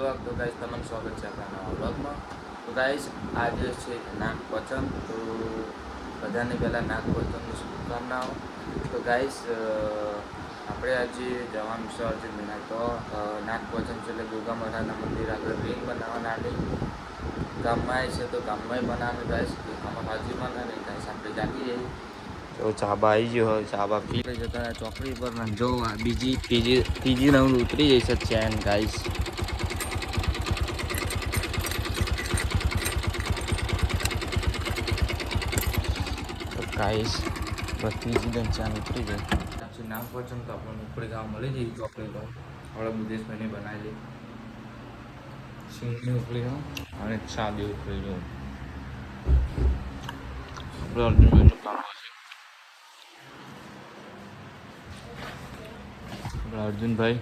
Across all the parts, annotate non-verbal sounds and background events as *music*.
Blog. તો ગાઈશ તમને સ્વાગત છે આપણા નવા બ્લોગમાં. તો ગાઈસ આજે છે નાગ પચમ તો બધાને પહેલાં નાગ પચમની શુભકામનાઓ. તો ગાઈસ આપણે આજે જવાનું છે અર્જુન મહિના તો અ, નાગ પચમ છે એટલે દુર્ગા માતાના મંદિર આગળ રીંગ બનાવવાના આની ગામમાં છે તો ગામમાં બનાવે ગાઈશ ગામમાં હાજીમાં બનાવે ગાઈશ આપણે જાગી જઈએ તો ચાબા આવી ગયો હોય ચાબા પી જતા ચોકડી પર. જો બીજી ત્રીજી ત્રીજી રાઉન્ડ ઉતરી જઈશ છે ચેન ગાઈસ તો બસ ત્રીજી દન ચેન ઉતરી જાય પછી નામ પહોંચું તો આપણને ઉપડી ગામ મળી જઈએ ચોકડી પર આપણે બુદ્ધેશભાઈને બનાવી લઈએ સિંગની ઉપડી ગામ અને ચાંદી ઉપડી જાઉં આપણે અર્જુનભાઈનું કામ હશે આપણા અર્જુનભાઈ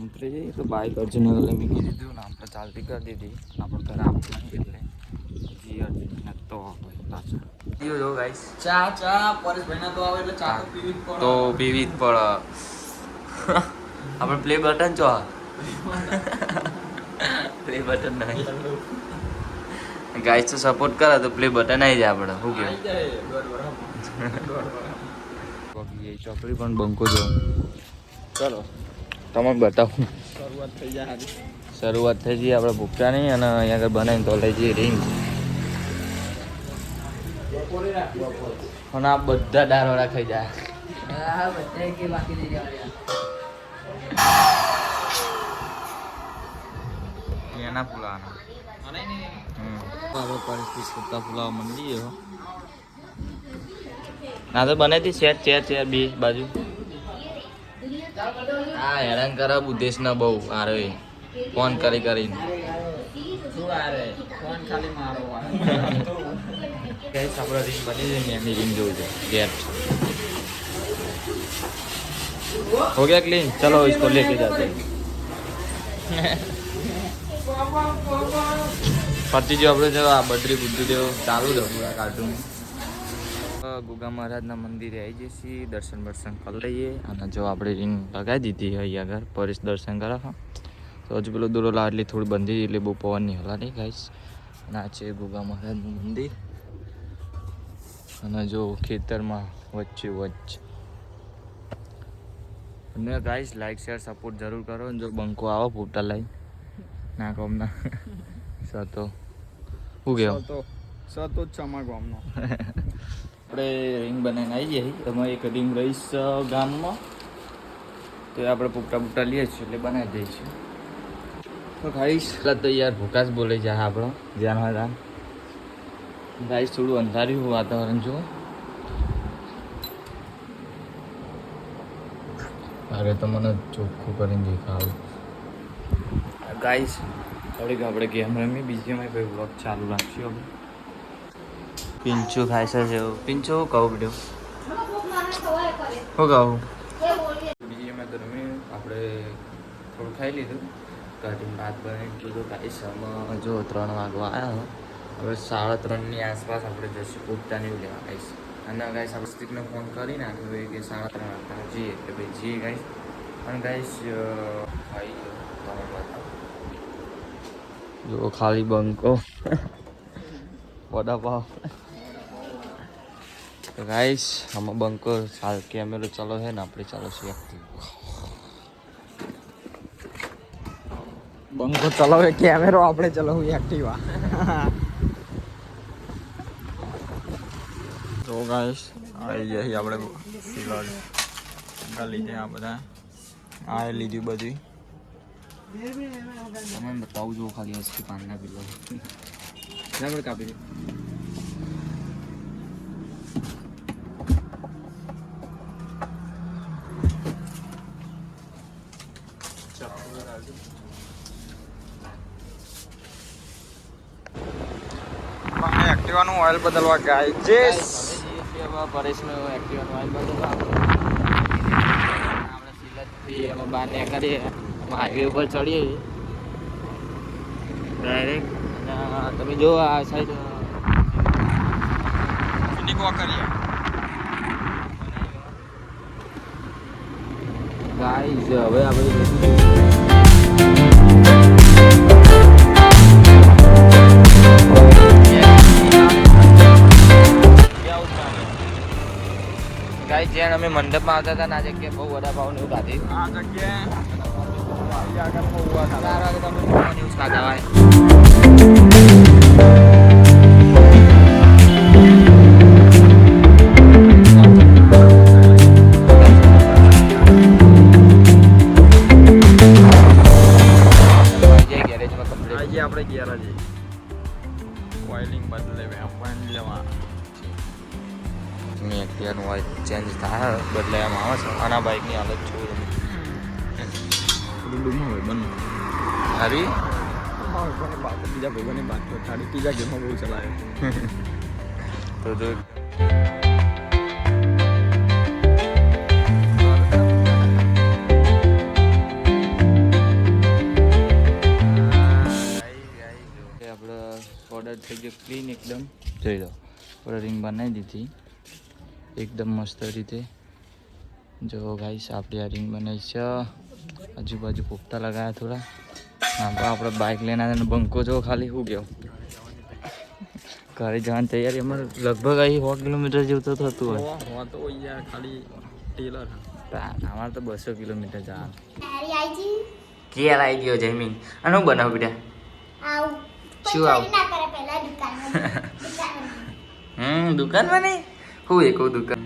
ઉતરી જઈએ તો બાઇક અર્જુન એટલે મૂકી દીધું ને આપણે ચાલતી કરી દીધી. આપણે ઘરે આપવું એટલે. જી અર્જુન તો જો ગાઈસ પીવી જ આપણે પ્લે બટન ચો પ્લે બટન નહીં. ગાઈસ તો સપોર્ટ કરે તો પ્લે બટન આવી જાય આપણે, શું. પગી ચોકડી પણ બંકો જો. ચલો તમે બતાવો. શરૂઆત થઈ જાય શરૂઆત થઈ જઈએ આપણે ભૂખ્યા નહીં અને અહીંયા આગળ બનાવીને તો લઈ જઈએ રીંગ. અને આ બધા દારવાળા ખાઈ જાય. હા, બધાય કે બાકી નહીં રહેવાના. એના પુલાના પરિસ્થિતિ પુલાવ મંડી ના તો બને હતી ચેર ચેર ચેર બે બાજુ. આ હેરાન કરે બુદ્ધેશ ના બહુ આરે ફોન કરી કરીને. શું આ ફોન ખાલી મારો આ. *laughs* ગેસ આપણે રીંગ બની જાય ને એની રીંગ જોવું છે ગેટ हो गया क्लीन चलो इसको लेके जाते हैं પતિ જો આપણે જો આ બદ્રી બુદ્ધિદેવ ચાલુ છે પૂરા કાર્ટૂન ગુગા મહારાજના મંદિરે આવી જઈએ છીએ દર્શન દર્શન કરી લઈએ અને જો આપણે રીંગ લગાવી દીધી અહીં આગળ પરેશ દર્શન કરાવવા તો હજુ પેલો દૂરો લા એટલી થોડી બંધી એટલે બહુ પવન નહીં હલા નહીં ગાઈશ અને આ છે ગુગા મહારાજનું મંદિર અને જો ખેતરમાં વચ્ચે વચ્ચે. અને ગાઈસ લાઈક શેર સપોર્ટ જરૂર કરો. જો બંકો આવો પોટા લઈ. ના કોમ ના *laughs* સતો. હું ગયો સતો. સતો જ છે અમારા ગામનો. *laughs* આપણે રિંગ બનાવીને આવી જઈએ. તમે એક રિંગ રહીશ ગામમાં. તો આપણે પુપટા પુપટા લઈએ છીએ એટલે બનાવી દઈએ છીએ. તો ખાઈશ એટલે તો યાર ભૂકા જ બોલે જાય આપણો. ધ્યાન ધ્યાન ગાઈશ થોડું અંધાર્યું વાતાવરણ જો અરે, તો મને ચોખ્ખું કરીને દેખાડું. ગાઈસ થોડીક આપણે ગેમ રમી, બીજી અમે કોઈ બ્લોગ ચાલુ રાખશું હવે. પિંચુ ખાય છે. જેવું પિંચુ કહું બેટું શું કહું? બીજી અમે ગરમી આપણે થોડું ખાઈ લીધું. કાઢી ભાત બનાવી કીધું ગાઈસ અમે જો, ત્રણ વાગવા આવ્યા હવે સાડા ત્રણની આસપાસ આપણે જશું ઉગતાની લેવા ગાઈશ અને ગાઈશ આપણે સ્ટીકને ફોન કરીને ભાઈ કે સાડા ત્રણ વાગતા જઈએ. એટલે ભાઈ, જઈએ ગાઈશ અને તમે બતાવો. જો ખાલી બંકો. વડાપાવ. તો ગાઈસ આમાં બંકો સાલ કેમેરો ચાલો છે ને, આપણે ચાલો છીએ active. બંકો ચલાવે કેમેરો આપણે ચલાવું એક્ટિવા તો ગાઈસ આવી જાય આપણે સિલોડ છે આ બધા. આ લીધી બધું. તમે બતાવું જો ખાલી હસકી પાનના કિલો બરાબર કાપી એક્ટિવાનું ઓઇલ બદલવા ગાય પરેશનો એક્ટિવાનો આવી બધું આપણે સિલતથી એમાં બહાર નીકળીએ. હાઈવે ઉપર ચડીએ. ડાયરેક્ટ તમે જો આ સાઈડ નીકળવા કરીએ ગાઈઝ હવે આપણે અમે મંડપમાં આવતા હતા ને આ જગ્યાએ બહુ વડાપાવ ને એવું ખાધી આ જગ્યાએ ચાર વાગે તમે ન્યૂઝ જ હોય. હાલત છું ડુડુમાં હોય બને હારી ભાઈને બાત બીજા ભાઈઓની બાત તો ખાલી ત્રીજા ગેમમાં બહુ ચલાવે તો જો આપણે ઓર્ડર થઈ ગયો ક્લીન એકદમ જોઈ લો આપણે રિંગ બનાવી દીધી એકદમ મસ્ત રીતે જો ગાઈસ આપણે આ રિંગ બનાવી છે. આજુબાજુ પોપતા લગાવ્યા થોડા. આપણે આપણે બાઇક લઈને આવ્યા બંકો જો ખાલી શું ગયો ઘરે જવાની તૈયારી અમારે લગભગ અહીં સો કિલોમીટર જેવું તો થતું હોય. તો યાર ખાલી ટેલર અમારે તો બસો કિલોમીટર જવાનું. કેર ક્યારે આવી ગયો જમીન. અને હું બનાવું બેટા? શું આવું? ના કરે પહેલા દુકાનમાં. દુકાનમાં હમ દુકાનમાં નહીં. હું એક દુકાન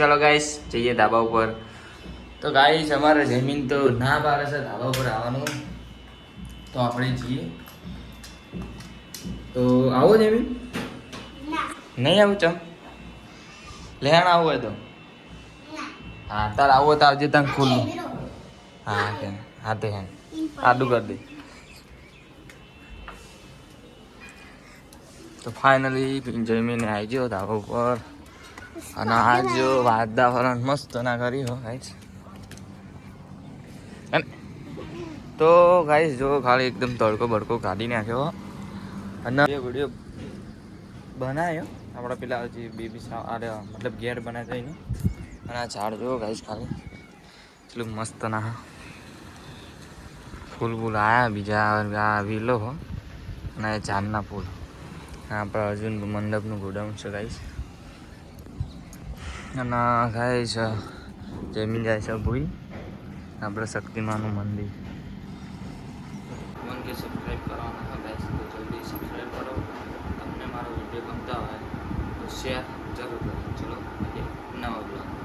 ચલો ગાઈસ જઈએ ધાબા ઉપર. તો ગાઈસ અમારે જમીન તો ના પાડે છે ધાબા ઉપર આવવાનું. તો આપણે જઈએ. તો આવો જમીન? નહીં આવું ચમ? લેણ આવું હોય તો. હા તાર આવો તો આવજે તને ખુલ્લું. હા કે હા તે હે આડું કરી દે. તો ફાઇનલી જમીને આવી ગયો ધાબા ઉપર. અને આ જો વાતાવરણ મસ્ત ના કરી હો ગાઈસ તો ગાઈસ જો ખાલી એકદમ તડકો બડકો કાઢી નાખ્યો. અને વીડિયો બનાવ્યો આપણા પેલા જે બેબી અરે મતલબ ગેર બનાવતા એને અને આ ઝાડ જો ગાઈસ ખાલી. એટલું મસ્ત ના. ફૂલ ફૂલ આવ્યા બીજા આ વિલો અને ઝાડના ફૂલ. આપણા અર્જુન મંડપનું ગોડાઉન છે ગાઈસ અને ગાઈસ જમી જાય છે ભૂઈ. આપણે શક્તિમાનું મંદિર. મન કે સબસ્ક્રાઈબ કરવાના હતા ગાઈસ તો જલ્દી સબસ્ક્રાઈબ કરો. તમને મારો વીડિયો ગમતા હોય તો શેર જરૂર કરો ચલો નવા બ્લોગ